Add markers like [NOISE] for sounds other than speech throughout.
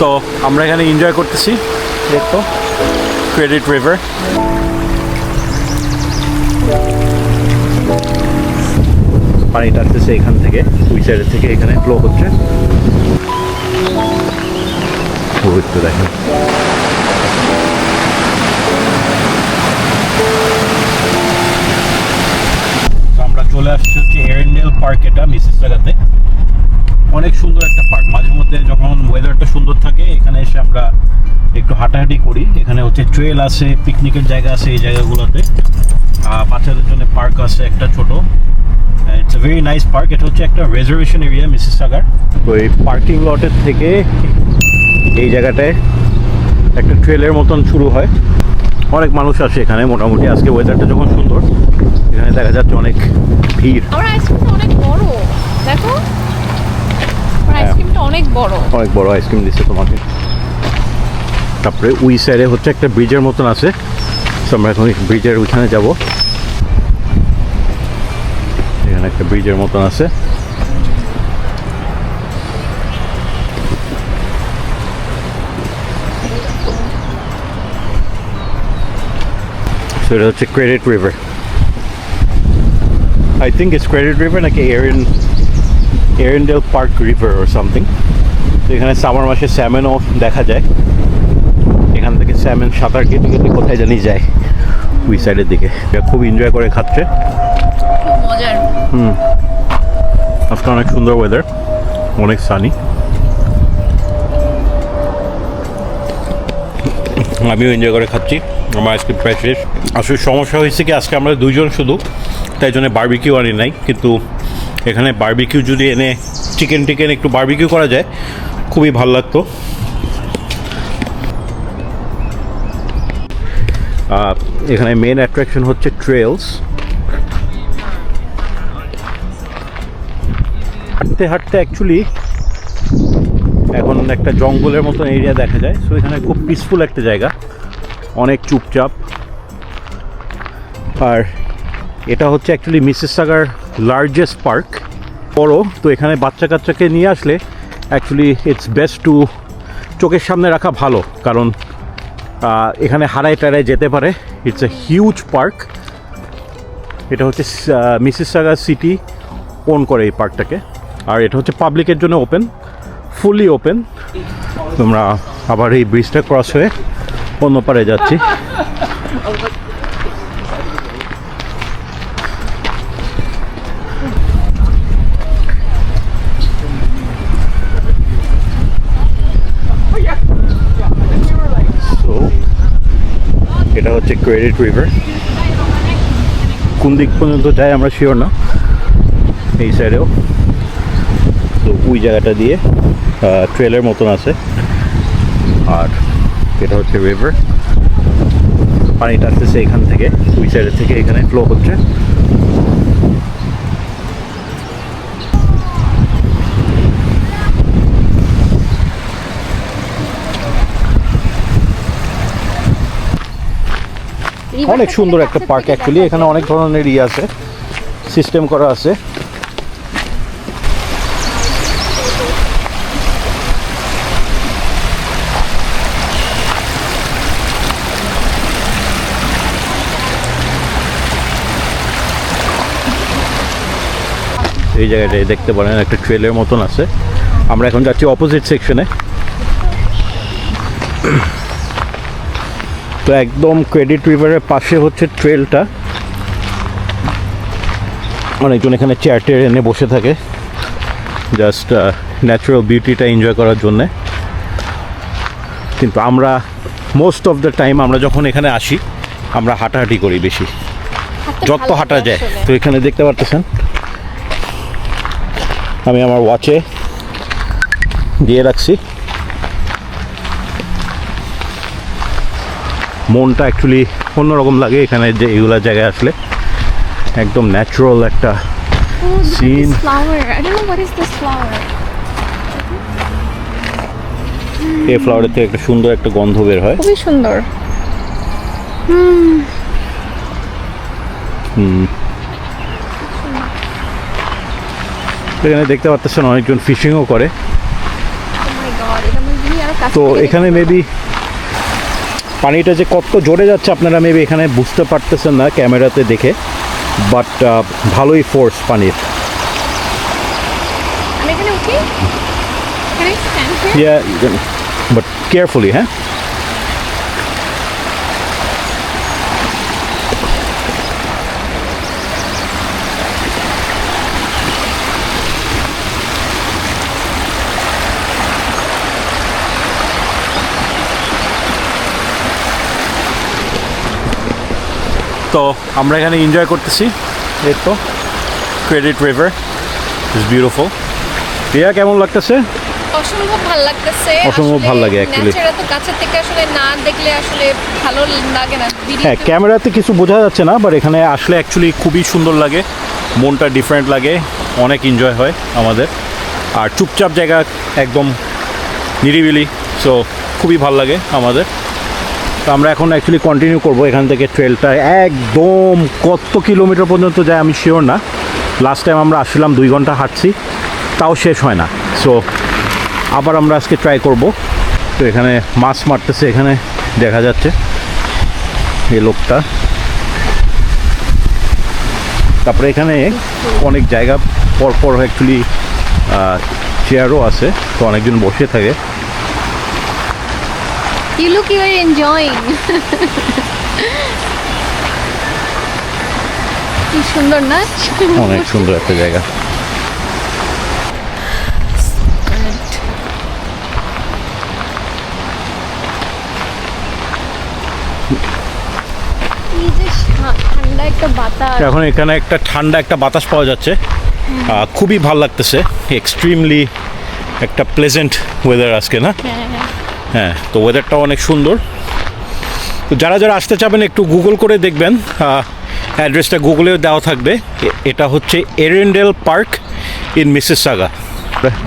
তো আমরা এখানে এনজয় করতেছি। দেখতো ক্রেডিট রিভার পানিটা আসতেছে এখান থেকে, ওই সাইডের থেকে এখানে ফ্লো হচ্ছে। দেখেন। আমরা চলে আসছি হচ্ছে এরেন্ডেল পার্ক এটা মিসেস জায়গাতে। অনেক সুন্দর একটা পার্ক। মাঝে মধ্যে যখন ওয়েদারটা সুন্দর থাকে, এখানে এসে আমরা একটু হাঁটাহাঁটি করি। এখানে হচ্ছে ট্রেল আছে পিকনিকের জায়গা আছে এই জায়গাগুলোতে। বাচ্চাদের জন্য পার্ক আছে একটা ছোট। It's a very nice park এটা হচ্ছে একটা রেজার্ভেশন এরিয়া মিসেস সাগার তো এই পার্কিং লটের থেকে এই জায়গাটায় একটা ট্রেলের মতন শুরু হয়। অনেক মানুষ আসে এখানে। মোটামুটি আজকে ওয়েদারটা যখন সুন্দর, এখানে দেখা যাচ্ছে অনেক ভিড়। অনেক বড়। দেখো। আইসক্রিমটা অনেক বড়। অনেক বড় আইসক্রিম দিচ্ছে তোমাকে। তারপরে ওই সাইডে হচ্ছে একটা ব্রিজের মতন আছে। আমরা এখন ব্রিজের ওইখানে যাব। এখানে একটা ব্রিজের মতন আছে। এটা হচ্ছে Credit River I think it's Credit River নাকি Erin Erindale park river or something তো এখানে সামার মাসে স্যামেনও দেখা যায়। এখান থেকে স্যামেন সাঁতার কেটে কেটে কোথায় জানি যায় ওই সাইডের দিকে। এটা খুব এনজয় করে খাচ্ছে। মজার। আজকে অনেক সুন্দর ওয়েদার অনেক সানি আমিও এনজয় করে খাচ্ছি। আমার আজকে প্রায় শেষ। আসলে সমস্যা হয়েছে কি আজকে আমরা দুইজন শুধু তাই জন্য বার্বিকিউ আনি নাই। কিন্তু এখানে বার্বিকিউ যদি এনে চিকেন টিকেন একটু বার্বিকিউ করা যায়, খুবই ভালো লাগতো। এখানে মেন অ্যাট্রাকশন হচ্ছে ট্রেলস হাঁটতে হাঁটতে অ্যাকচুয়ালি এখন একটা জঙ্গলের মতন এরিয়া দেখা যায়। সো এখানে খুব পিসফুল একটা জায়গা। অনেক চুপচাপ। আর এটা হচ্ছে অ্যাকচুয়ালি মিসেস সাগার লার্জেস্ট পার্ক বড়, তো এখানে বাচ্চা কাচ্চাকে নিয়ে আসলে অ্যাকচুয়ালি ইটস বেস্ট টু চোখের সামনে রাখা ভালো, কারণ এখানে হারায় টারায় যেতে পারে। ইটস এ হিউজ পার্ক এটা হচ্ছে মিসেস সাগার সিটি ওন করে এই পার্কটাকে আর এটা হচ্ছে পাবলিকের জন্য ওপেন ফুললি ওপেন তোমরা আবার এই ব্রিজটা ক্রস হয়ে অন্য পারে যাচ্ছি। হচ্ছে ক্রেডিট রিভার কোন দিক পর্যন্ত যাই আমরা শিওর না, এই সাইডেও তো ওই জায়গাটা দিয়ে ট্রেলের মতন আছে। আর এটা হচ্ছে রিভার পানিটা আসতেছে এখান থেকে, ওই সাইডের থেকে এখানে ফ্লো হচ্ছে। অনেক সুন্দর একটা পার্ক অ্যাকচুয়ালি এখানে অনেক ধরনের ইয়ে আছে সিস্টেম করা আছে। এই জায়গাটায় দেখতে পারেন একটা ট্রেলের মতন আছে। আমরা এখন যাচ্ছি অপোজিট সেকশনে তো একদম ক্রেডিট রিভারের পাশে হচ্ছে ট্রেলটা অনেকজন এখানে চেয়ার টেয়ার এনে বসে থাকে। জাস্ট ন্যাচারাল বিউটিটা এনজয় করার জন্যে। কিন্তু আমরা মোস্ট অফ দ্য টাইম আমরা যখন এখানে আসি আমরা হাঁটাহাঁটি করি বেশি। যত হাঁটা যায়। তো এখানে দেখতে পারতেছেন? আমি আমার ওয়াচে দিয়ে রাখছি। মনটা অ্যাকচুয়ালি অন্যরকম লাগে এখানে যে এগুলা জায়গায় আসলে। একদম ন্যাচারাল একটা Scene. Flower I don't know what is this flower এই ফ্লাওয়ারের থেকে একটা সুন্দর একটা গন্ধ বের হয়। খুবই সুন্দর। এখানে দেখতে পাচ্ছেন অনেকজন ফিশিংও করে। কাছ তো এখানে মেবি পানিটা যে কত জোরে যাচ্ছে আপনারা মেবি এখানে বুঝতে পারতেছেন না ক্যামেরাতে দেখে বাট ভালোই ফোর্স পানির। বাট কেয়ারফুলি হ্যাঁ? তো আমরা এখানে এনজয় করতেছি। এই তো Credit River is beautiful Riya কেমন লাগতেছে? অসম্ভব ভালো লাগতেছে। অসম্ভব ভালো লাগে actually। ন্যাচার তো কাছের থেকে আসলে না দেখলে আসলে ভালো লাগে না। হ্যাঁ ক্যামেরাতে কিছু বোঝা যাচ্ছে না বাট এখানে আসলে অ্যাকচুয়ালি খুবই সুন্দর লাগে। মনটা ডিফারেন্ট লাগে অনেক এনজয় হয় আমাদের। আর চুপচাপ জায়গা একদম নিরিবিলি সো খুবই ভালো লাগে আমাদের। তো আমরা এখন অ্যাকচুয়ালি কন্টিনিউ করব এখান থেকে ট্রেলটা একদম কত কিলোমিটার পর্যন্ত যায় আমি শিওর না। লাস্ট টাইম আমরা আসছিলাম দুই ঘণ্টা হাঁটছি, তাও শেষ হয় না। সো আবার আমরা আজকে ট্রাই করব। তো এখানে মাছ মারতেছে এখানে, দেখা যাচ্ছে। এই লোকটা। তারপরে এখানে অনেক জায়গা পরপর পর অ্যাকচুয়ালি চেয়ারও আছে, তো অনেকজন বসে থাকে। You look you are enjoying কি সুন্দর না অনেক সুন্দর একটা জায়গা। এই যে শা- ঠান্ডা একটা বাতাস। এখন এখানে একটা ঠান্ডা একটা বাতাস পাওয়া যাচ্ছে। আহ, খুবই ভালো লাগতেছে। এক্সট্রিমলি একটা প্লেজেন্ট ওয়েদার আজকে না? হ্যাঁ, তো ওয়েদারটাও অনেক সুন্দর। তো যারা যারা আসতে চাবেন একটু গুগল করে দেখবেন। অ্যাড্রেসটা গুগলেও দেওয়া থাকবে। এটা হচ্ছে Arendelle park in Mrs Saga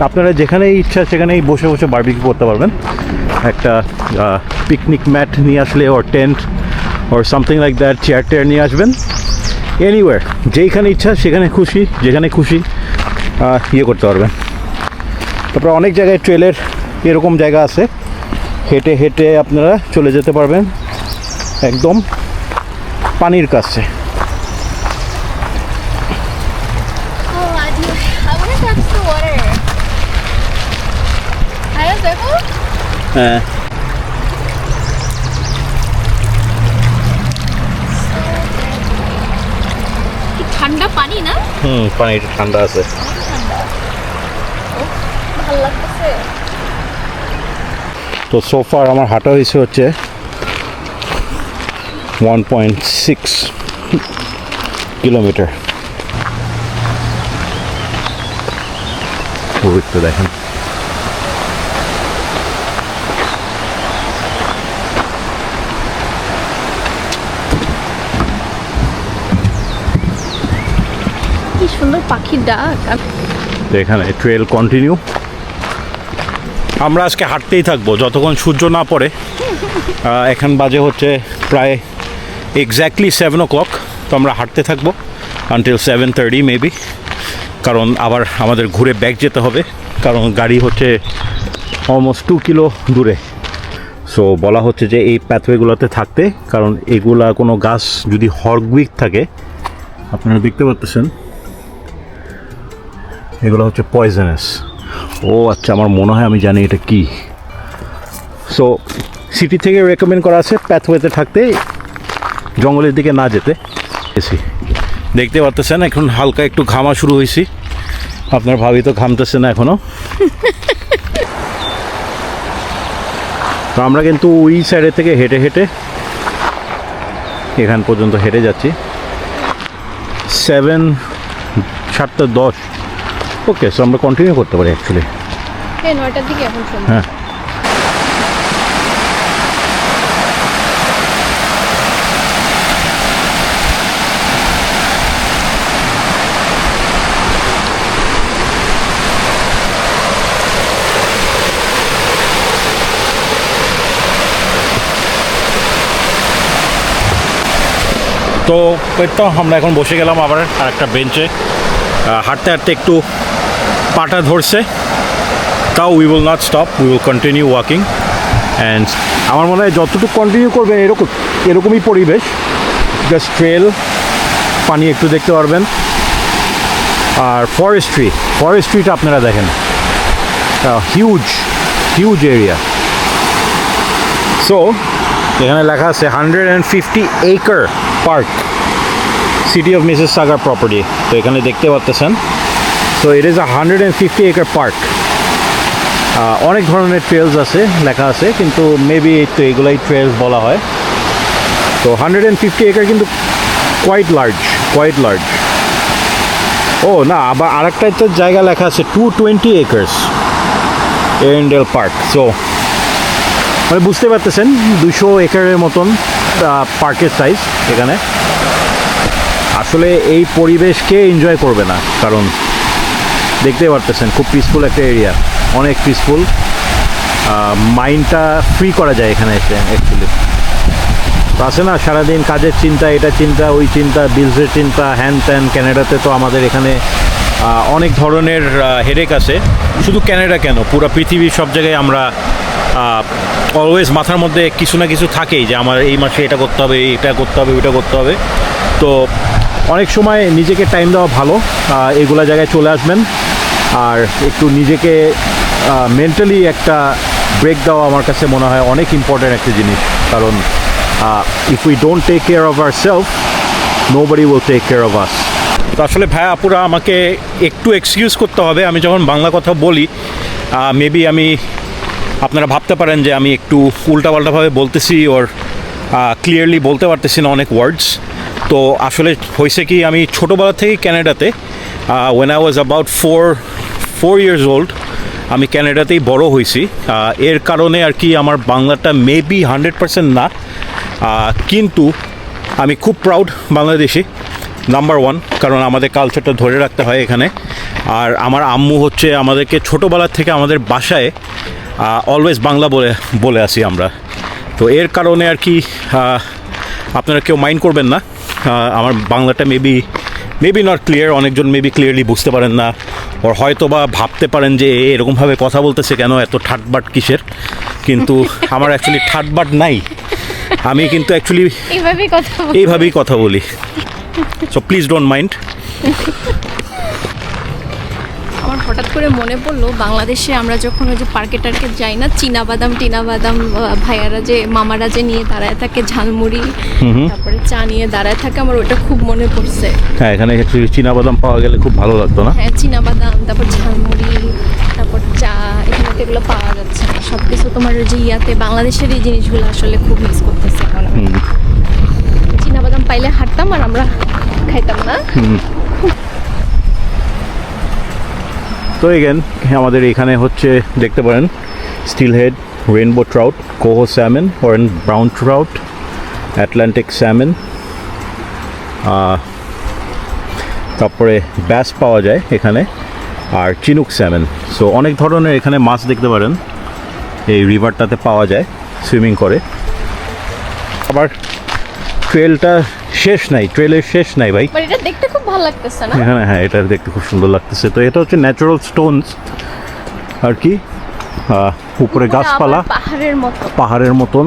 আপনারা যেখানেই ইচ্ছা সেখানেই বসে বসে বারবিকিউ করতে পারবেন। একটা পিকনিক ম্যাট নিয়ে আসলে or tent or something like that chair টেয়ার নিয়ে আসবেন। এনিওয়ার যেইখানে ইচ্ছা সেখানে খুশি যেখানে খুশি ইয়ে করতে পারবেন। তারপরে অনেক জায়গায় ট্রেলের এরকম জায়গা আছে। হেঁটে হেঁটে আপনারা চলে যেতে পারবেন একদম পানির কাছে। হ্যাঁ। ঠান্ডা পানি না হুম পানিটা ঠান্ডা। আছে ভালো লাগতেছে। তো সোফার আমার হাঁটা হয়েছে হচ্ছে ওয়ান পয়েন্ট সিক্স কিলোমিটার তো দেখেন কি সুন্দর পাখির ডাক। তো এখানে ট্রেল কন্টিনিউ আমরা আজকে হাঁটতেই থাকব, যতক্ষণ সূর্য না পড়ে। এখন বাজে হচ্ছে প্রায় এক্স্যাক্টলি সেভেন ও ক্লক তো আমরা হাঁটতে থাকব আনটিল সেভেন থার্টি মেবি কারণ আবার আমাদের ঘুরে ব্যাক যেতে হবে, কারণ গাড়ি হচ্ছে অলমোস্ট টু কিলো দূরে। সো বলা হচ্ছে যে এই প্যাথওয়েগুলোতে থাকতে, কারণ এগুলা কোনো গাছ যদি হর্গউইক থাকে, আপনারা দেখতে পাচ্ছেন, এগুলো হচ্ছে পয়জনাস ও আচ্ছা আমার মনে হয় আমি জানি এটা কি। সো সিটি থেকে রেকমেন্ড করা আছে প্যাথওয়েতে থাকতে, জঙ্গলের দিকে না যেতে। এসি। দেখতে পাচ্ছেন এখন হালকা একটু ঘামা শুরু হয়েছি। আপনার ভাবি তো ঘামতেছে না এখনও তো আমরা কিন্তু ওই সাইডে থেকে হেঁটে হেঁটে এখান পর্যন্ত হেঁটে যাচ্ছি। সেভেন সাতটা দশ। ওকে সো আমরা কন্টিনিউ করতে পারি অ্যাকচুয়ালি এই নয়টার দিকে এখন সময় হ্যাঁ। তো তো আমরা এখন বসে গেলাম আবার আর একটা বেঞ্চে হাঁটতে হাঁটতে একটু পাটা ধরছে, তাও we will not stop we will continue walking and আমার মনে হয় যতটুকু কন্টিনিউ করবেন, এরকম, এরকমই পরিবেশ জাস্ট ট্রেল পানি একটু দেখতে পারবেন। আর ফরেস্ট্রি ফরেস্ট্রিটা আপনারা দেখেন। হিউজ হিউজ এরিয়া সো এখানে লেখা আছে hundred and fifty acre park city of Mississauga property তো এখানে দেখতে পাচ্ছেন তো it is a hundred and fifty acre park অনেক ধরনের ট্রেলস আছে, লেখা আছে, কিন্তু মেবি তো এগুলাই ট্রেলস বলা হয়। তো হান্ড্রেড অ্যান্ড ফিফটি একর কিন্তু কোয়াইট লার্জ কোয়াইট লার্জ ও, না, আবার আরেকটা তো জায়গা লেখা আছে two twenty acres Erindale park so মানে বুঝতে পারতেছেন দুশো একরের মতন পার্কের সাইজ এখানে। আসলে এই পরিবেশকে এনজয় করবে না, কারণ দেখতে পারতেছেন, খুব পিসফুল একটা এরিয়া অনেক পিসফুল মাইন্ডটা ফ্রি করা যায় এখানে এসে অ্যাকচুয়ালি তো আছে না, সারাদিন কাজের চিন্তা, এটা চিন্তা, ওই চিন্তা বিলসের চিন্তা হ্যান ত্যান ক্যানাডাতে তো আমাদের এখানে অনেক ধরনের হেডেক আছে। শুধু ক্যানাডা কেন? পুরো পৃথিবীর সব জায়গায় আমরা অলওয়েজ মাথার মধ্যে কিছু না কিছু থাকেই যে আমার এই মাসে এটা করতে হবে, এটা করতে হবে, ওইটা করতে হবে। তো অনেক সময় নিজেকে টাইম দেওয়া ভালো। এগুলা জায়গায় চলে আসবেন। আর একটু নিজেকে মেন্টালি একটা ব্রেক দেওয়া আমার কাছে মনে হয় অনেক ইম্পর্ট্যান্ট একটা জিনিস। কারণ if we don't take care of our self nobody will take care of us তো আসলে ভাই, আপুরা, আমাকে একটু এক্সকিউজ করতে হবে। আমি যখন বাংলা কথা বলি মেবি আমি, আপনারা ভাবতে পারেন যে আমি একটু উল্টাপাল্টাভাবে বলতেছি ওর ক্লিয়ারলি বলতে পারতেছি না অনেক ওয়ার্ডস তো আসলে হয়েছে কি, আমি ছোটোবেলা থেকেই ক্যানাডাতে when I was about four four years old আমি ক্যানাডাতেই বড় হয়েছি। এর কারণে আর কি আমার বাংলাটা মেবি হান্ড্রেড পার্সেন্ট না। কিন্তু আমি খুব প্রাউড বাংলাদেশি নাম্বার ওয়ান কারণ আমাদের কালচারটা ধরে রাখতে হয় এখানে। আর আমার আম্মু হচ্ছে আমাদেরকে ছোটোবেলার থেকে আমাদের বাসায় অলওয়েজ বাংলা বলে বলে আসি আমরা। তো এর কারণে আর কি আপনারা কেউ মাইন্ড করবেন না। আমার বাংলাটা মেবি মেবি নট ক্লিয়ার অনেকজন মেবি ক্লিয়ারলি বুঝতে পারেন না। ওর হয়তো বা ভাবতে পারেন যে এ এরকমভাবে কথা বলতেছে কেন এত ঠাটবাট কিসের? কিন্তু আমার অ্যাকচুয়ালি ঠাটবাট নাই। আমি কিন্তু অ্যাকচুয়ালি এইভাবেই কথা বলি। সো প্লিজ ডোন্ট মাইন্ড হঠাৎ করে মনে পড়ল বাংলাদেশে আমরা যখন ওই যে পার্কে টার্কে যাই না চীনা বাদাম টিনা বাদাম ভাইয়ারা যে মামারা যে নিয়ে দাঁড়ায় থাকে ঝালমুড়ি তারপরে চা নিয়ে দাঁড়ায় থাকে আমার ওটা খুব মনে পড়ছে। হ্যাঁ এখানে অ্যাকচুয়ালি বাদাম পাওয়া গেলে খুব ভালো লাগতো না? হ্যাঁ চীনা বাদাম তারপর ঝালমুড়ি তারপর চা এখানে তো এগুলো পাওয়া যাচ্ছে না। সব কিছু তোমার ওই যে ইয়াতে বাংলাদেশের এই জিনিসগুলো আসলে খুব মিস করতেছে এখন চীনা বাদাম পাইলে হাঁটতাম আর আমরা খাইতাম না। তো এগেন আমাদের এখানে হচ্ছে দেখতে পারেন steelhead rainbow trout coho salmon অরেন brown trout Atlantic salmon তারপরে ব্যাস পাওয়া যায় এখানে, আর চিনুক স্যামেন সো অনেক ধরনের এখানে মাছ দেখতে পারেন, এই রিভারটাতে পাওয়া যায় সুইমিং করে। আবার ট্রেলটা শেষ নাই ট্রেলের শেষ নাই ভাই। বাট এটা দেখতে খুব ভালো লাগতেছে না? হ্যাঁ হ্যাঁ এটা দেখতে খুব সুন্দর লাগতেছে। তো এটা হচ্ছে ন্যাচারাল স্টোনস আর কি? উপরে গাছপালা। পাহাড়ের মতো। পাহাড়ের মতন।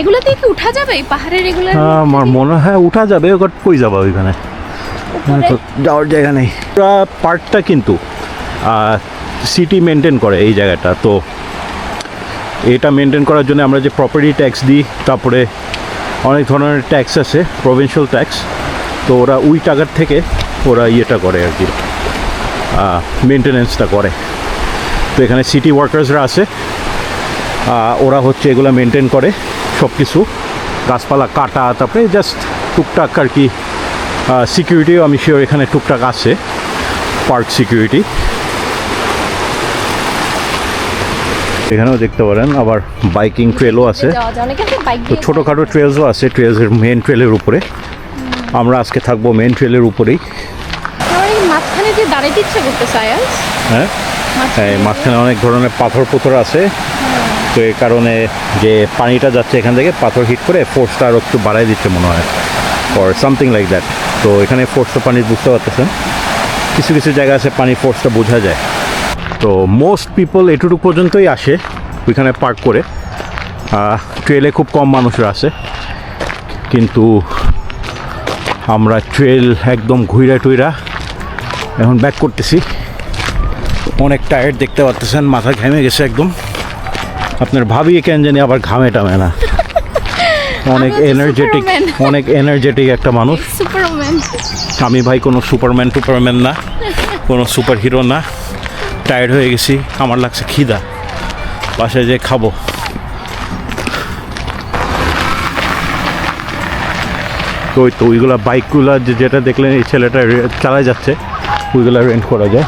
এগুলোতে কি উঠা যাবে? পাহাড়ের এগুলো আহ, আমার মনে হয় উঠা যাবে বাট কই যাবা ওইখানে? হ্যাঁ, তো যাওয়ার জায়গা নেই। পুরা পার্কটা কিন্তু সিটি মেনটেন করে এই জায়গাটা। তো এটা মেনটেন করার জন্য আমরা যে প্রপার্টি ট্যাক্স দিই তারপরে অনেক ধরনের ট্যাক্স আছে প্রভিনশিয়াল ট্যাক্স তো ওরা ওই টাকার থেকে ওরা ইয়েটা করে আর কি মেনটেনেন্সটা করে। তো এখানে সিটি ওয়ার্কার্সরা আছে ওরা হচ্ছে এগুলো মেনটেন করে সব কিছু গাছপালা কাটা, তারপরে জাস্ট টুকটাক আর কি সিকিউরিটিও আমি শিওর এখানে টুকটাক আছে পার্ক সিকিউরিটি এখানেও দেখতে পারেন আবার বাইকিং ট্রেলও আছে। তো ছোটোখাটো ট্রেলসও আছে ট্রেলসের মেন ট্রেলের উপরে। আমরা আজকে থাকব মেন ট্রেলের উপরেই। মাঝখানে যে দাঁড়াইতে ইচ্ছে করতেছে আয়াস হ্যাঁ? হ্যাঁ মাঝখানে অনেক ধরনের পাথর পুথর আছে। তো এই কারণে যে পানিটা যাচ্ছে এখান থেকে পাথর হিট করে ফোর্সটা আরও একটু বাড়াই দিচ্ছে মনে হয়। অর সামথিং লাইক দ্যাট তো এখানে ফোর্সটা পানি বুঝতে পারতেছেন। কিছু কিছু জায়গা আছে পানি ফোর্সটা বোঝা যায়। তো মোস্ট পিপল এটুকু পর্যন্তই আসে ওইখানে পার্ক করে। ট্রেলে খুব কম মানুষরা আসে। কিন্তু আমরা ট্রেল একদম ঘুইরা টুইরা এখন ব্যাক করতেছি। অনেক টায়ার্ড দেখতে পাচ্ছেন মাথা ঘেমে গেছে একদম। আপনার ভাবি কেন জানি আবার ঘামে টামে না। [LAUGHS] অনেক এনার্জেটিক অনেক এনার্জেটিক একটা মানুষ। আমি ভাই কোনো সুপারম্যান টুপারম্যান না কোনো সুপার হিরো না। টায়ার্ড হয়ে গেছি, আমার লাগছে খিদা। বাসায় যে খাব। তো ওই তো ওইগুলা বাইকগুলো যেটা দেখলেন, এই ছেলেটা চালায় যাচ্ছে। ওইগুলো রেন্ট করা যায়।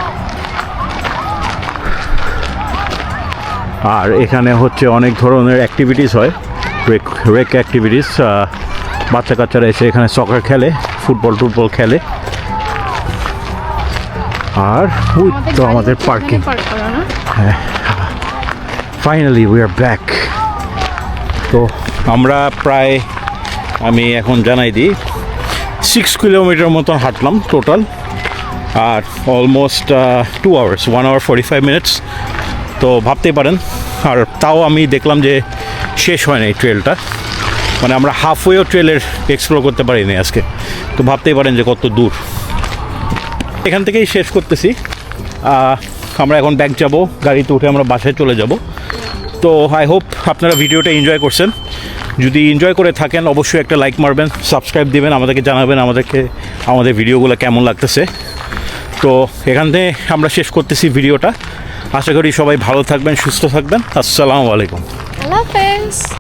আর এখানে হচ্ছে অনেক ধরনের অ্যাক্টিভিটিস হয়। রেক রেক অ্যাক্টিভিটিস বাচ্চা কাচ্চারা এসে এখানে সকার খেলে ফুটবল টুটবল খেলে। আর ওই তো আমাদের পার্কিং করা ফাইনালি উই আর ব্যাক তো আমরা প্রায় আমি এখন জানাই দিই সিক্স কিলোমিটার মতন হাঁটলাম টোটাল আর almost two hours one hour forty five minutes তো ভাবতেই পারেন আর তাও আমি দেখলাম যে শেষ হয় না এই ট্রেলটা মানে আমরা হাফওয়েও ট্রেলের এক্সপ্লোর করতে পারিনি আজকে। তো ভাবতেই পারেন যে কত দূর। এখান থেকেই শেষ করতেছি। আমরা এখন ব্যাক যাব, গাড়িতে উঠে আমরা বাসায় চলে যাব। তো আই হোপ আপনারা ভিডিওটা এনজয় করছেন। যদি এনজয় করে থাকেন, অবশ্যই একটা লাইক মারবেন সাবস্ক্রাইব দিবেন, আমাদেরকে জানাবেন আমাদেরকে, আমাদের ভিডিওগুলো কেমন লাগতেছে। তো এখান থেকে আমরা শেষ করতেছি ভিডিওটা। আশা করি সবাই ভালো থাকবেন, সুস্থ থাকবেন। আসসালামু আলাইকুম।